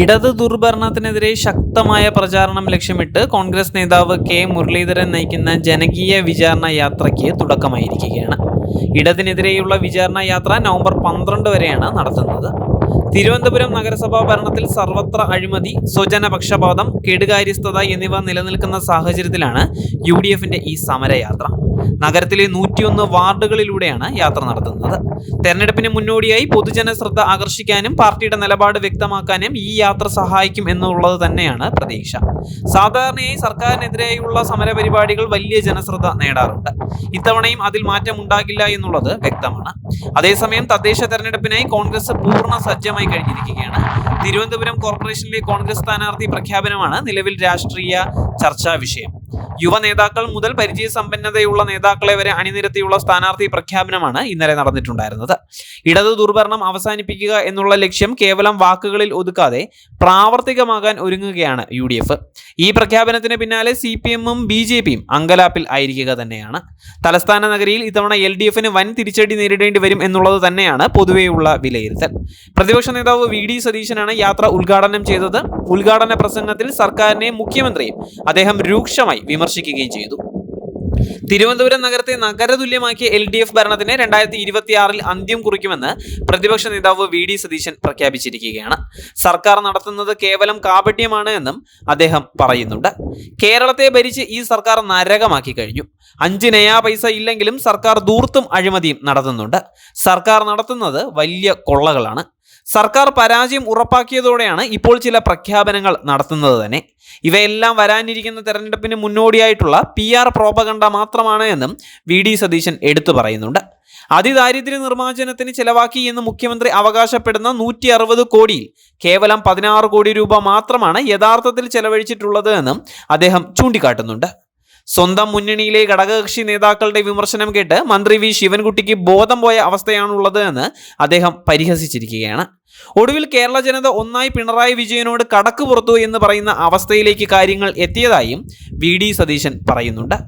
ഇടത് ദുർഭരണത്തിനെതിരെ ശക്തമായ പ്രചാരണം ലക്ഷ്യമിട്ട് കോൺഗ്രസ് നേതാവ് കെ മുരളീധരൻ നയിക്കുന്ന ജനകീയ വിചാരണ യാത്രയ്ക്ക് തുടക്കമായിരിക്കുകയാണ്. ഇടതിനെതിരെയുള്ള വിചാരണ യാത്ര നവംബർ പന്ത്രണ്ട് വരെയാണ് നടത്തുന്നത്. തിരുവനന്തപുരം നഗരസഭാ ഭരണത്തിൽ സർവത്ര അഴിമതി സ്വജനപക്ഷപാതം കെടുകാര്യസ്ഥത എന്നിവ നിലനിൽക്കുന്ന സാഹചര്യത്തിലാണ് യു ഡി എഫിന്റെ ഈ സമരയാത്ര. നഗരത്തിലെ നൂറ്റിയൊന്ന് വാർഡുകളിലൂടെയാണ് യാത്ര നടത്തുന്നത്. തെരഞ്ഞെടുപ്പിന് മുന്നോടിയായി പൊതുജന ശ്രദ്ധ ആകർഷിക്കാനും പാർട്ടിയുടെ നിലപാട് വ്യക്തമാക്കാനും ഈ യാത്ര സഹായിക്കും എന്നുള്ളത് തന്നെയാണ് പ്രതീക്ഷ. സാധാരണയായി സർക്കാരിനെതിരെയുള്ള സമരപരിപാടികൾ വലിയ ജനശ്രദ്ധ നേടാറുണ്ട്. ഇത്തവണയും അതിൽ മാറ്റം ഉണ്ടാകില്ല എന്നുള്ളത് വ്യക്തമാണ്. അതേസമയം തദ്ദേശ തെരഞ്ഞെടുപ്പിനായി കോൺഗ്രസ് പൂർണ സജ്ജമായി കഴിഞ്ഞിരിക്കുകയാണ് തിരുവനന്തപുരം കോർപ്പറേഷനിലെ കോൺഗ്രസ് സ്ഥാനാർത്ഥി പ്രഖ്യാപനമാണ് നിലവിൽ രാഷ്ട്രീയ ചർച്ചാ വിഷയം. യുവ നേതാക്കൾ മുതൽ പരിചയസമ്പന്നതയുള്ള നേതാക്കളെ വരെ അണിനിരത്തിയുള്ള സ്ഥാനാർത്ഥി പ്രഖ്യാപനമാണ് ഇന്നലെ നടന്നിട്ടുണ്ടായിരുന്നത്. ഇടതു ദുർഭരണം അവസാനിപ്പിക്കുക എന്നുള്ള ലക്ഷ്യം കേവലം വാക്കുകളിൽ ഒതുക്കാതെ പ്രാവർത്തികമാകാൻ ഒരുങ്ങുകയാണ് യു ഈ പ്രഖ്യാപനത്തിന് പിന്നാലെ സി പി എമ്മും ബി ജെ പിയും അങ്കലാപ്പിൽ ആയിരിക്കുക തന്നെയാണ്. തലസ്ഥാന നഗരിയിൽ ഇത്തവണ എൽ ഡി എഫിന് വൻ തിരിച്ചടി നേരിടേണ്ടി വരും എന്നുള്ളത് തന്നെയാണ് പൊതുവെയുള്ള വിലയിരുത്തൽ. പ്രതിപക്ഷ നേതാവ് വി ഡി സതീശനാണ് യാത്ര ഉദ്ഘാടനം ചെയ്തത്. ഉദ്ഘാടന പ്രസംഗത്തിൽ സർക്കാരിനെയും മുഖ്യമന്ത്രിയും അദ്ദേഹം രൂക്ഷമായി വിമർശിക്കുകയും ചെയ്തു. തിരുവനന്തപുരം നഗരത്തെ നഗരതുല്യമാക്കിയ എൽ ഡി എഫ് ഭരണത്തിന് രണ്ടായിരത്തി ഇരുപത്തിയാറിൽ അന്ത്യം കുറിക്കുമെന്ന് പ്രതിപക്ഷ നേതാവ് വി ഡി സതീശൻ പ്രഖ്യാപിച്ചിരിക്കുകയാണ്. സർക്കാർ നടത്തുന്നത് കേവലം കാപട്യമാണ് എന്നും അദ്ദേഹം പറയുന്നുണ്ട്. കേരളത്തെ ഭരിച്ച് ഈ സർക്കാർ നരകമാക്കി കഴിഞ്ഞു. അഞ്ച് നയാ പൈസ ഇല്ലെങ്കിലും സർക്കാർ ദൂർത്തും അഴിമതിയും നടത്തുന്നുണ്ട്. സർക്കാർ നടത്തുന്നത് വലിയ കൊള്ളകളാണ്. സർക്കാർ പരാജയം ഉറപ്പാക്കിയതോടെയാണ് ഇപ്പോൾ ചില പ്രഖ്യാപനങ്ങൾ നടത്തുന്നത് തന്നെ. ഇവയെല്ലാം വരാനിരിക്കുന്ന തെരഞ്ഞെടുപ്പിന് മുന്നോടിയായിട്ടുള്ള പി ആർ പ്രോപകണ്ട മാത്രമാണ് എന്നും വി ഡി സതീശൻ എടുത്തു പറയുന്നുണ്ട്. അതിദാരിദ്ര്യ നിർമ്മാർജനത്തിന് ചെലവാക്കി എന്ന് മുഖ്യമന്ത്രി അവകാശപ്പെടുന്ന നൂറ്റി അറുപത് കോടിയിൽ കേവലം പതിനാറ് കോടി രൂപ മാത്രമാണ് യഥാർത്ഥത്തിൽ ചെലവഴിച്ചിട്ടുള്ളത് എന്നും അദ്ദേഹം ചൂണ്ടിക്കാട്ടുന്നുണ്ട്. സ്വന്തം മുന്നണിയിലെ ഘടകകക്ഷി നേതാക്കളുടെ വിമർശനം കേട്ട് മന്ത്രി വി ശിവൻകുട്ടിക്ക് ബോധം പോയ അവസ്ഥയാണുള്ളത് എന്ന് അദ്ദേഹം പരിഹസിച്ചിരിക്കുകയാണ്. ഒടുവിൽ കേരള ജനത ഒന്നായി പിണറായി വിജയനോട് കടക്ക് പുറത്തു എന്ന് പറയുന്ന അവസ്ഥയിലേക്ക് കാര്യങ്ങൾ എത്തിയതായും വി ഡി സതീശൻ പറയുന്നുണ്ട്.